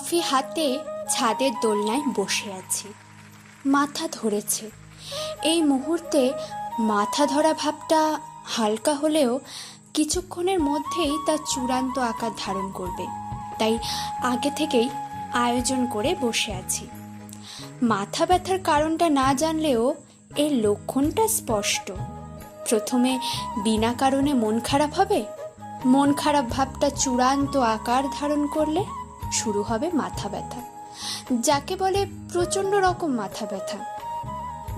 Coffee হাতে ছাদের দোলনায় বসে আছি। মাথা ধরেছে। এই মুহূর্তে মাথা ধরা ভাবটা হালকা হলেও কিছুক্ষণের মধ্যেই তা চূড়ান্ত আকার ধারণ করবে। তাই আগে থেকেই আয়োজন করে বসে আছি। মাথা ব্যথার কারণটা না জানলেও এর লক্ষণটা স্পষ্ট। প্রথমে বিনা কারণে মন খারাপ হবে? মন খারাপ ভাবটা চূড়ান্ত আকার ধারণ করলে? শুরু হবে মাথা ব্যথা। যাকে বলে প্রচণ্ড রকম মাথা ব্যথা।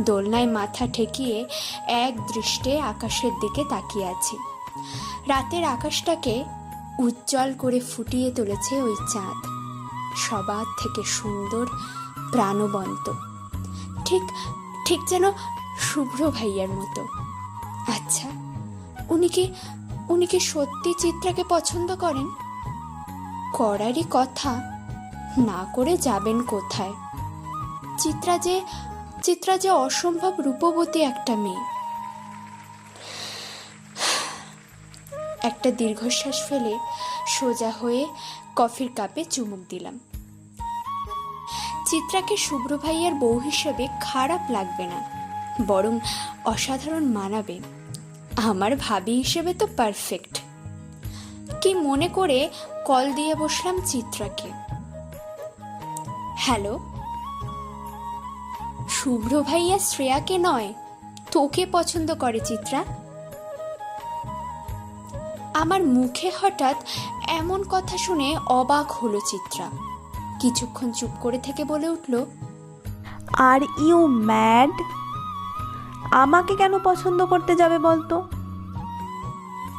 দোলনায় মাথা ঠেকিয়ে এক দৃষ্টে আকাশের দিকে তাকিয়ে আছি। রাতের আকাশটাকে উজ্জ্বল করে ফুটিয়ে তুলেছে ওই চাঁদ। সবার থেকে সুন্দর, প্রাণবন্ত। ঠিক ঠিক যেন শুভ্র ভাইয়ার মতো। আচ্ছা উনি কি উনি কি সত্যি চিত্রাকে পছন্দ করেন? করারই কথা। না করে যাবেন কোথায়? চিত্রা যে চিত্রা যে অসম্ভব রূপবতী একটা মেয়ে। একটা দীর্ঘশ্বাস ফেলে সোজা হয়ে কফির কাপে চুমুক দিলাম। চিত্রাকে শুভ্র ভাইয়ার বউ হিসেবে খারাপ লাগবে না, বরং অসাধারণ মানাবে। আমার ভাবি হিসেবে তো পারফেক্ট কি মনে করে কল দিয়ে বসলাম চিত্রাকে। হ্যালো? শুভ্র ভাইয়া শ্রেয়াকে নয় তোকে পছন্দ করে চিত্রা। আমার মুখে হঠাৎ এমন কথা শুনে অবাক হলো চিত্রা। কিছুক্ষণ চুপ করে থেকে বলে উঠল আর ইউ ম্যাড? আমাকে কেন পছন্দ করতে যাবে বলতো?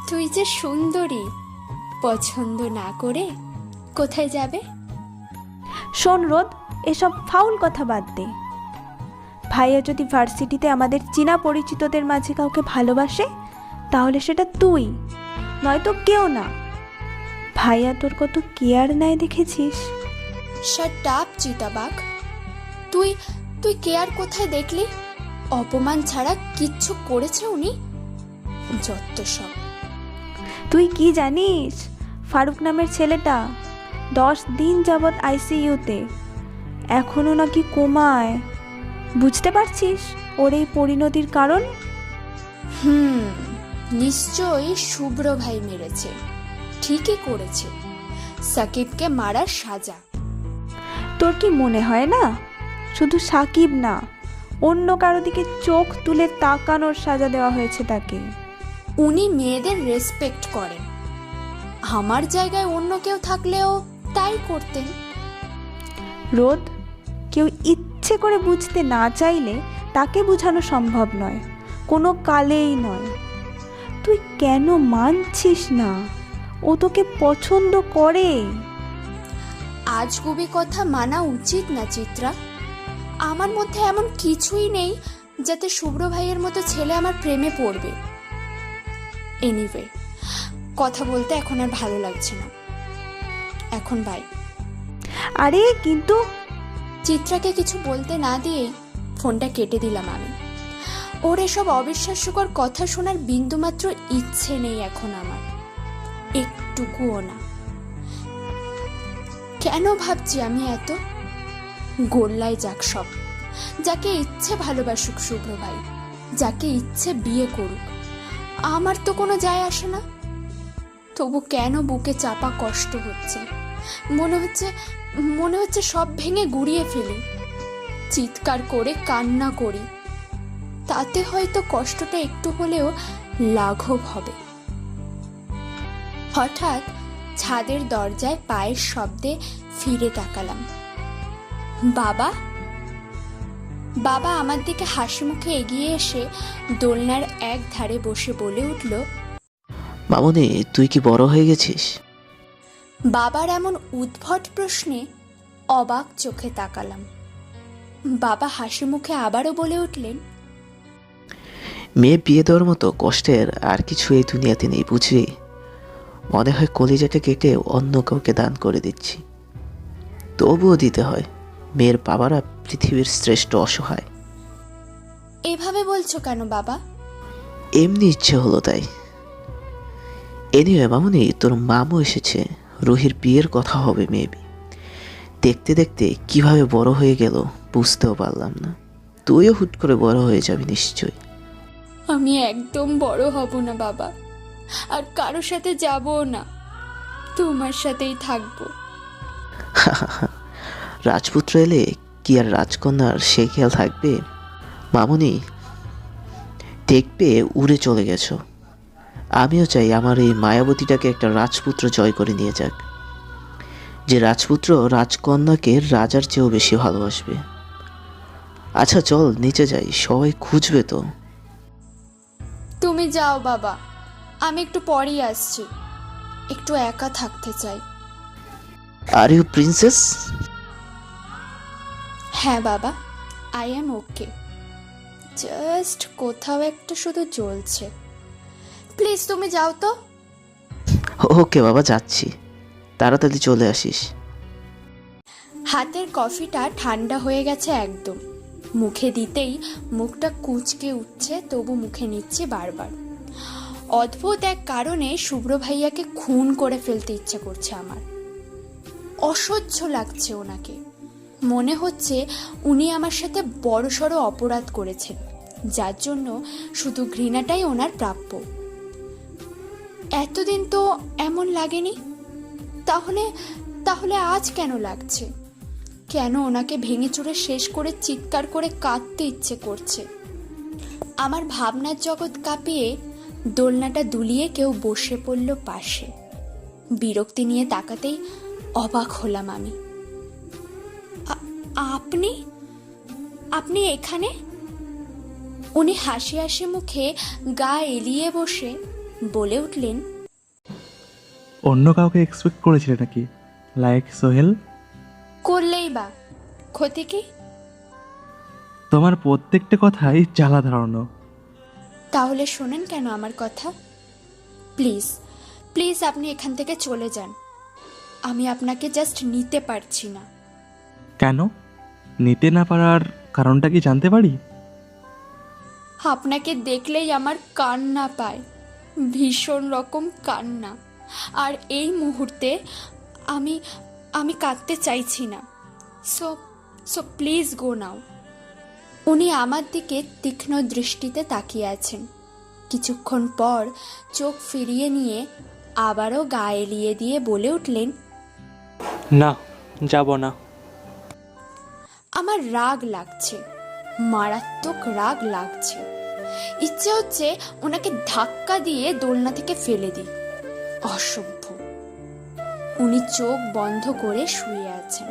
তুই যে সুন্দরী পছন্দ না করে কোথায় যাবে? শোন রোদ এসব ফাউল কথা বাদ দে। ভাইয়া যদি ভার্সিটিতে আমাদের চীনা পরিচিতদের মাঝে কাউকে ভালোবাসে তাহলে সেটা তুই নয়তো কেউ না। ভাইয়া তোর কত কেয়ার নেয় দেখেছিস? শাট আপ চিতাবাঘ। তুই তুই কেয়ার কোথায় দেখলি? অপমান ছাড়া কিচ্ছু করেছে উনি? যত সব। তুই কি জানিস? ফারুক নামের ছেলেটা দশ দিন যাবৎ আইসিইউতে। এখনও নাকি কোমায়। বুঝতে পারছিস ওর এই পরিণতির কারণ? হুম নিশ্চয়ই শুভ্র ভাই মেরেছে। ঠিকই করেছে। সাকিবকে মারার সাজা। তোর কি মনে হয় না? শুধু সাকিব না অন্য কারও দিকে চোখ তুলে তাকানোর সাজা দেওয়া হয়েছে তাকে। উনি মেয়েদের রেসপেক্ট করেন। আমার জায়গায় অন্য কেউ থাকলেও তাই করতেন রোদ কেউ ইচ্ছে করে বুঝতে না চাইলে তাকে বোঝানো সম্ভব নয়। কোনো কালেই নয়। তুই কেন মানছিস না? ও তোকে পছন্দ করে। আজগুবি কথা মানা উচিত না চিত্রা। আমার মধ্যে এমন কিছুই নেই যাতে শুভ্র ভাইয়ের মতো ছেলে আমার প্রেমে পড়বে। এনিওয়ে কথা বলতে এখন আর ভালো লাগছে না। এখন বাই আরে কিন্তু চিত্রাকে কিছু বলতে না দিয়েই ফোনটা কেটে দিলাম আমি। ওর এসব অবিশ্বাস্যকর কথা শোনার বিন্দুমাত্র ইচ্ছে নেই এখন আমার। একটুকুও না। কেন ভাবছি আমি এত? গোল্লায় যাক সব। যাকে ইচ্ছে ভালোবাসুক শুভ্র ভাই যাকে ইচ্ছে বিয়ে করুক। আমার তো কোনো যায় আসে না। তবু কেন বুকে চাপা কষ্ট হচ্ছে? মনে হচ্ছে মনে হচ্ছে সব ভেঙে গুড়িয়ে ফেলি। চিৎকার করে কান্না করি। তাতে হয়তো কষ্টটা একটু হলেও লাঘব হবে। হঠাৎ ছাদের দরজায় পায়ের শব্দে ফিরে তাকালাম। বাবা? বাবা আমার দিকে হাসি মুখে এগিয়ে এসে দোলনার এক ধারে বসে বলে উঠল মামনি তুই কি বড় হয়ে গেছিস? বাবার এমন উদ্ভট প্রশ্নে অবাক চোখে তাকালাম। বাবা হাসি মুখে আবারও বলে উঠলেন মেয়ে বিয়ে দেওয়ার মতো কষ্টের আর কিছু এই দুনিয়াতে নেই বুঝলি? মনে হয় কলিজাটা কেটে অন্য কাউকে দান করে দিচ্ছি। তবুও দিতে হয় মেয়ের বাবারা পৃথিবীর শ্রেষ্ঠ অসহায়। এভাবে বলছো কেন বাবা? এমনি ইচ্ছে হলো তাই। এনিওয়ে মামনি তোর মামু এসেছে। রুহির বিয়ের কথা হবে মেবি দেখতে দেখতে কীভাবে বড় হয়ে গেল বুঝতেও পারলাম না। তুইও হুট করে বড় হয়ে যাবি নিশ্চয়ই। আমি একদম বড় হব না বাবা। আর কারোর সাথে যাবও না। তোমার সাথেই থাকব। রাজপুত্র এলে কি আর রাজকন্যার সে খেয়াল থাকবে? মামুনি দেখবে উড়ে চলে গেছো। আমিও চাই আমার এই মায়াবতীটাকে একটা রাজপুত্র জয় করে নিয়ে যাক। যে রাজপুত্র রাজকন্যাকে রাজার চেয়েও বেশি ভালোবাসবে। আচ্ছা চল নিচে যাই সবাই খুঁজবে তো। তুমি যাও বাবা। আমি একটু পরেই আসছি। একটু একা থাকতে চাই। আর ইউ প্রিন্সেস হ্যাঁ বাবা। আই অ্যাম ওকে জাস্ট কোথাও একটা শুধু জ্বলছে। প্লিজ তুমি যাও তো। ওকে বাবা যাচ্ছি। তাড়াতাড়ি চলে আসিস। হাতের কফিটা ঠান্ডা হয়ে গেছে একদম। মুখে দিতেই মুখটা কুচকে উঠছে তবু মুখে নিচ্ছে বারবার। অদ্ভুত এক কারণে শুভ্র ভাইয়াকে খুন করে ফেলতে ইচ্ছে করছে আমার। অসহ্য লাগছে ওনাকে। মনে হচ্ছে উনি আমার সাথে বড়সড় অপরাধ করেছেন যার জন্য শুধু ঘৃণাটাই ওনার প্রাপ্য। এতদিন তো এমন লাগেনি? তাহলে তাহলে আজ কেন লাগছে? কেন ওনাকে ভেঙে চুরে শেষ করে চিৎকার করে কাঁদতে ইচ্ছে করছে? আমার ভাবনার জগৎ কাঁপিয়ে দোলনাটা দুলিয়ে কেউ বসে পড়ল পাশে। বিরক্তি নিয়ে তাকাতেই অবাক হলাম আমি। আপনি? আপনি এখানে? উনি হাসি হাসি মুখে গা এলিয়ে বসে বলে উঠলেন অন্য কাউকে এক্সপেক্ট করেছিলে নাকি? লাইক সোহেল? করলেই বা। ক্ষতি কি? তোমার প্রত্যেকটা কথাই জ্বালা ধারণা তাহলে শোনেন কেন আমার কথা? প্লিজ প্লিজ আপনি এখান থেকে চলে যান। আমি আপনাকে জাস্ট নিতে পারছি না। কেন? নিতে না পারার কারণটা কি জানতে পারি? আপনাকে দেখলেই আমার কান্না পায়। ভীষণ রকম কান্না। আর এই মুহূর্তে আমি আমি কাঁদতে চাইছি না। So so please go now উনি আমার দিকে তীক্ষ্ণ দৃষ্টিতে তাকিয়ে আছেন। কিছুক্ষণ পর চোখ ফিরিয়ে নিয়ে আবারও গা এলিয়ে দিয়ে বলে উঠলেন না যাব না। আমার রাগ লাগছে মারাত্মক রাগ লাগছে। ইচ্ছে হচ্ছে ওনাকে ধাক্কা দিয়ে দোলনা থেকে ফেলে দিই। অসভ্য। উনি চোখ বন্ধ করে শুয়ে আছেন।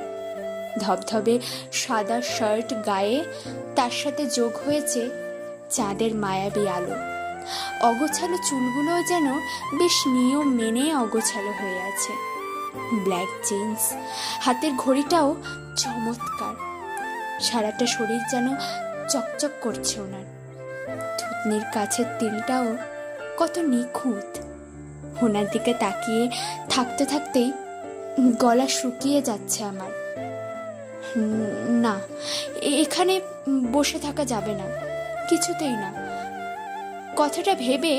ধবধবে সাদা শার্ট গায়ে তার সাথে যোগ হয়েছে চাঁদের মায়াবী আলো। অগোছালো চুলগুলোও যেন বেশ নিয়ম মেনে অগোছালো হয়ে আছে। ব্ল্যাক জিন্স, হাতের ঘড়িটাও চমৎকার। সারাটা শরীর যেন চকচক করছে ওনার। থুতনির কাছের তিলটাও কত নিখুঁত। ওনার দিকে তাকিয়ে থাকতে থাকতেই গলা শুকিয়ে যাচ্ছে আমার। না, এখানে বসে থাকা যাবে না, কিছুতেই না। কথাটা ভেবে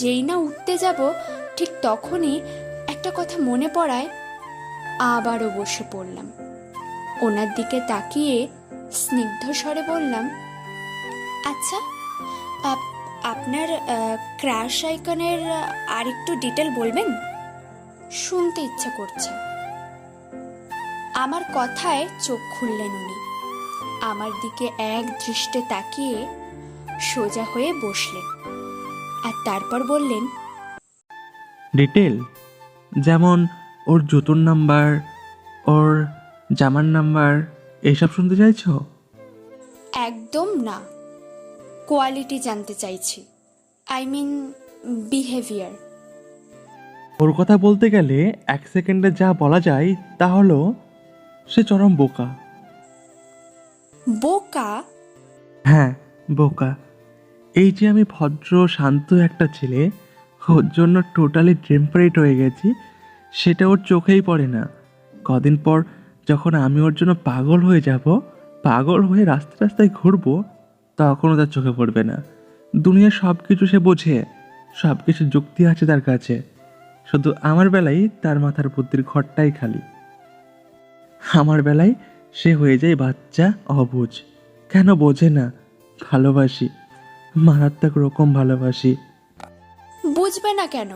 যেই না উঠতে যাব, ঠিক তখনই একটা কথা মনে পড়ায়, আবারও বসে পড়লাম। ওনার দিকে তাকিয়ে স্নিগ্ধ স্বরে বললাম আচ্ছা আপনার ক্র্যাশ আইকনের আর একটু ডিটেল বলবেন? শুনতে ইচ্ছে করছে। আমার কথায় চোখ খুললেন উনি। আমার দিকে এক দৃষ্টে তাকিয়ে সোজা হয়ে বসলেন আর তারপর বললেন ডিটেল যেমন ওর জুতোর নাম্বার ওর জামার নাম্বার এইসব শুনতে চাইছো? একদম না। কোয়ালিটি জানতে চাইছি। আই মিন বিহেভিয়ার ওর কথা বলতে গেলে এক সেকেন্ডে যা বলা যায় তা হলো সে চরম বোকা। বোকা? হ্যাঁ বোকা। এই যে আমি ভদ্র শান্ত একটা ছেলে ওর জন্য টোটালি টেম্পারেট হয়ে গেছি সেটা ওর চোখেই পড়ে না। কদিন পর যখন আমি ওর জন্য পাগল হয়ে যাব পাগল হয়ে রাস্তায় রাস্তায় ঘুরবো তখনও তার চোখে পড়বে না। দুনিয়ার সব কিছু সে বোঝে সব কিছু যুক্তি আছে তার কাছে। শুধু আমার বেলায় তার মাথার বুদ্ধির ঘরটাই খালি। আমার বেলায় সে হয়ে যায় বাচ্চা অবুঝ কেন বোঝে না? ভালোবাসি। মারাত্মক রকম ভালোবাসি। বুঝবে না কেন?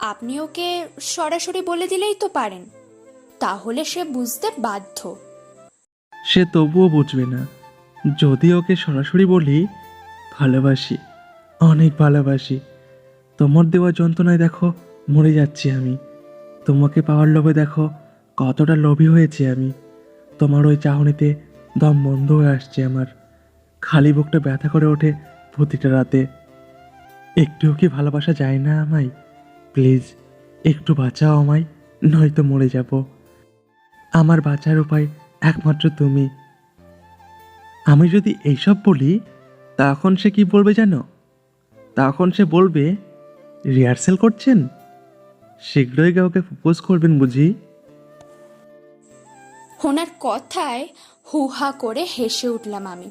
আপনি ওকে সরাসরি বলে দিলেই তো পারেন। তাহলে সে বুঝতে বাধ্য। সে তবুও বুঝবে না। যদি ওকে সরাসরি বলি, ভালোবাসি, অনেক ভালোবাসি। তোমার দেওয়া যন্ত্রণায় দেখো, মরে যাচ্ছি আমি। তোমাকে পাওয়ার লোভে দেখো, কতটা লোভী হয়েছি আমি। তোমার ওই চাহনিতে দম বন্ধ হয়ে আসছে আমার। খালি বুকটা ব্যথা করে ওঠে প্রতিটা রাতে। একটুও কি ভালোবাসা যায় না আমায়? প্লিজ, একটু বাঁচাও আমায়, নয়তো মরে যাব। আমার বাঁচার উপায় একমাত্র তুমি। আমি যদি এইসব বলি, তখন সে কি বলবে জানো? তখন সে বলবে, রিহার্সেল করছেন? শীঘ্রই কাউকে প্রপোজ করবেন বুঝি? ওনার কথায় হুহা করে হেসে উঠলাম আমি।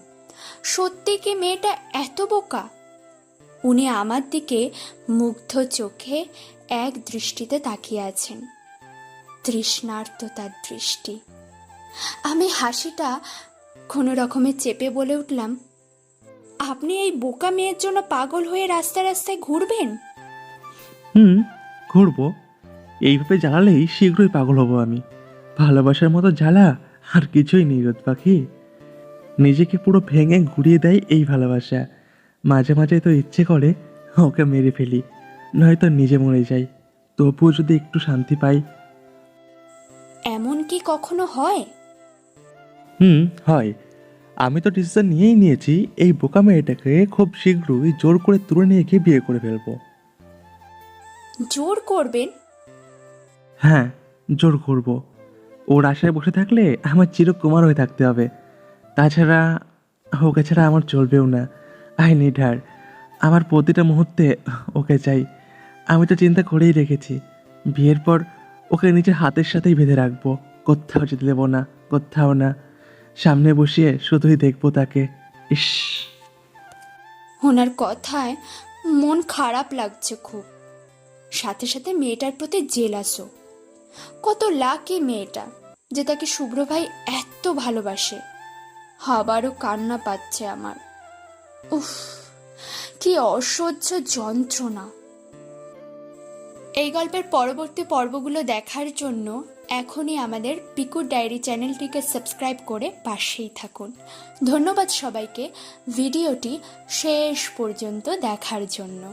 সত্যি কি মেয়েটা এত বোকা? উনি আমার দিকে মুগ্ধ চোখে এক দৃষ্টিতে তাকিয়ে আছেন। তৃষ্ণার্ত তার দৃষ্টি। আমি হাসিটা কোনো রকমে চেপে বলে উঠলাম আপনি এই বোকা মেয়ের জন্য পাগল হয়ে রাস্তায় রাস্তায় ঘুরবেন? হুম ঘুরবো। এইভাবে জ্বালালেই শীঘ্রই পাগল হব আমি। ভালোবাসার মতো জ্বালা আর কিছুই নেই রোদ পাখি। নিজেকে পুরো ভেঙে ঘুরিয়ে দেয় এই ভালোবাসা। মাঝে মাঝে তো ইচ্ছে করে ওকে মেরে ফেলি নয়তো নিজে মরে যাই। তবুও যদি একটু শান্তি পাই। এমন কি কখনো হয়? হুম হয়। আমি তো ডিসিশন নিয়েই নিয়েছি এই বোকা মেয়েটাকে খুব শীঘ্রই জোর করে তুলে নিয়ে গিয়ে বিয়ে করে ফেলব। জোর করবেন? হ্যাঁ জোর করব। ওর আশায় বসে থাকলে আমার চিরকুমার হয়ে থাকতে হবে। তাছাড়া ওকে ছাড়া আমার চলবেও না। I need her. আমার প্রতিটা মুহূর্তে ওকে চাই। আমি তো চিন্তা করেই রেখেছি। বিয়ের পর ওকে নিজের হাতের সাথেই বেঁধে রাখব। কোথাও যেতে দেবো না কোথাও না। সামনে বসিয়ে শুধুই দেখব তাকে। ইস। ওনার কথায় মন খারাপ লাগছে খুব। সাথে সাথে মেয়েটার প্রতি জেলাসও। কত লাকি মেয়েটা যে তাকে শুভ্র ভাই এত ভালোবাসে। আবারও কান্না পাচ্ছে আমার। উফ, কি অসহ্য যন্ত্রণা। এই গল্পের পরবর্তী পর্বগুলো দেখার জন্য এখনই আমাদের পিকুর ডায়েরি চ্যানেলটিকে সাবস্ক্রাইব করে পাশেই থাকুন। ধন্যবাদ সবাইকে। ভিডিওটি শেষ পর্যন্ত দেখার জন্য।